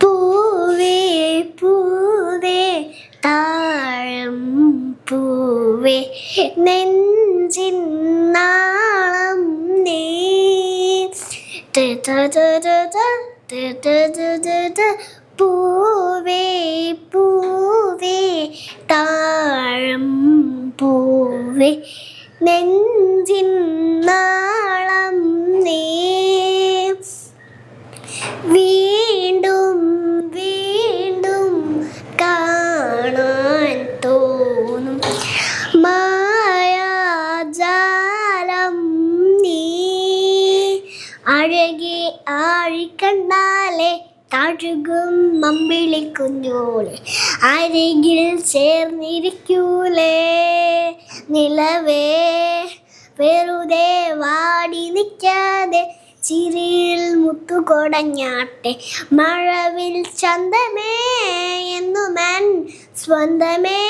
പൂവേ പൂവേ താഴം പൂവേ നെഞ്ചിൻ നാളം നീ പൂവേ പൂവേ താഴം പൂവേ നെഞ്ചിൻ നാളം നീ ആഴിക്കണ്ടാലെ താഴുകും മമ്പിളി കുഞ്ഞോളെ. അരികിൽ ചേർന്നിരിക്കൂലേ? നിലവേ വെറുതെ വാടി നിൽക്കാതെ ചിരിയിൽ മുത്തുകൊടഞ്ഞാട്ടെ. മഴവിൽ ചന്തമേ എന്നു മൻ സ്വന്തമേ.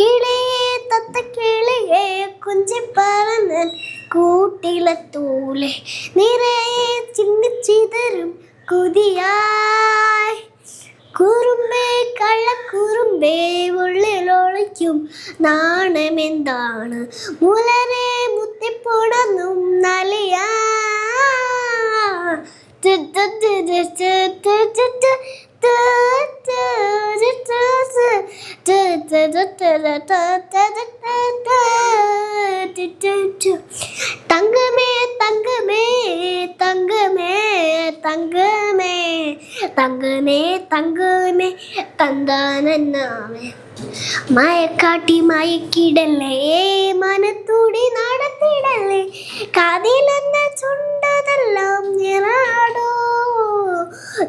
കിളിയെ തത്ത കിളിയെ കുഞ്ചിപ്പറന്ന് കൂട്ടിളത്തൂലെ നിറയെ ചിന്തിച്ചിതരും കുതിയായി കുറുമ്പേ കള്ളക്കുറുമ്പേ ഉള്ളിലൊളിക്കും നാണമെന്താണ് മുലരെ മുത്തിപ്പൊടന്നും നലിയാ തങ്കമേ തങ്കമേ തങ്കമേ തങ്കമേ തങ്കമേ തങ്കമേ തന്താനെന്നാമേ. മയക്കാട്ടി മയക്കിടല്ലേ മനത്തൂടി നടത്തിടല്ലേ കാതിലെന്ന ചുണ്ടതെല്ലാം നിറാടോ.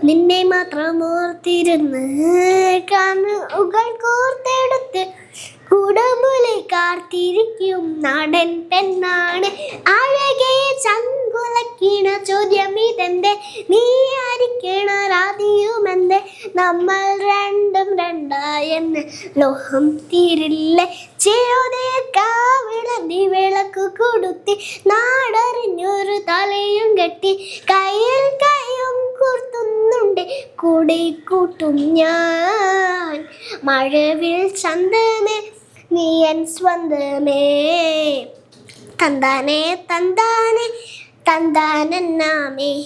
നിന്നെ മാത്രം ഓർത്തിരുന്ന് കണ്ണുകൾ കോർത്തെടുത്ത് കുടമുലി കാർത്തിരിക്കും നാടൻ പെണ്ണാണ്. അഴകെ ചങ്കുലക്കിണ ചോദ്യം ഇതെന്റെ നീ ആരിക്കണ രാതിയുമെന്ത്? നമ്മൾ രണ്ടും രണ്ടായെന്ന് ലോഹം തീരില്ലേ? ചേതേ കാവിളി വിളക്ക് കൊടുത്തി നാടറിഞ്ഞൊരു തലയും കെട്ടി കയ്യിൽ കയ്യും കൂർത്തുന്നുണ്ട് കൂടെ കൂട്ടും ഞാൻ. മഴവിൽ ചന്തമേ നീ എൻ സ്വന്തമേ. തന്താനെ തന്താനെ തന്താനാമേ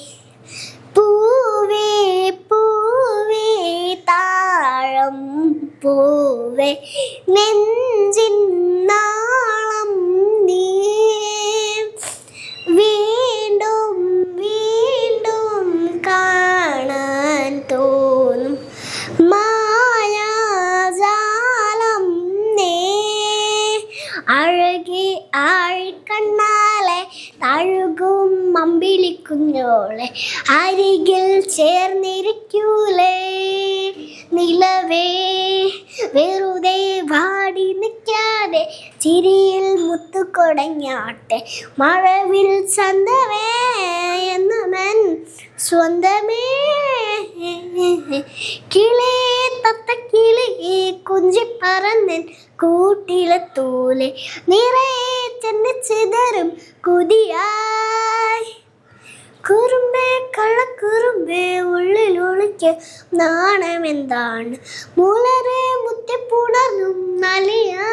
പൂവേ പൂവേ താഴം പൂവേ. നെഞ്ചിൻ സ്വർഗവും മമ്പിളിക്കുന്നോളെ അരികിൽ ചേർന്നിരിക്കൂലേ. നിലവേ വെറുതെ വാടി നിൽക്കാതെ ചിരിയിൽ മുത്തുകൊടഞ്ഞാട്ടെ. മഴവിൽ ചന്തമേ എന്ന് നൻ സ്വന്തമേ. കിളേ തത്ത തത്തക്കിളി കുഞ്ചിപ്പറന്നൻ കൂട്ടിലെ തൂലെ. നിറയെ ചെന്ന് ചിതറും കുതിയായി കുറുമ്പേ കള്ളക്കുറുമ്പേ ഉള്ളിൽ ഒളിക്ക് നാണമെന്താണ് മുളരെ മുത്തിപ്പുണർന്നും നലിയാ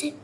ും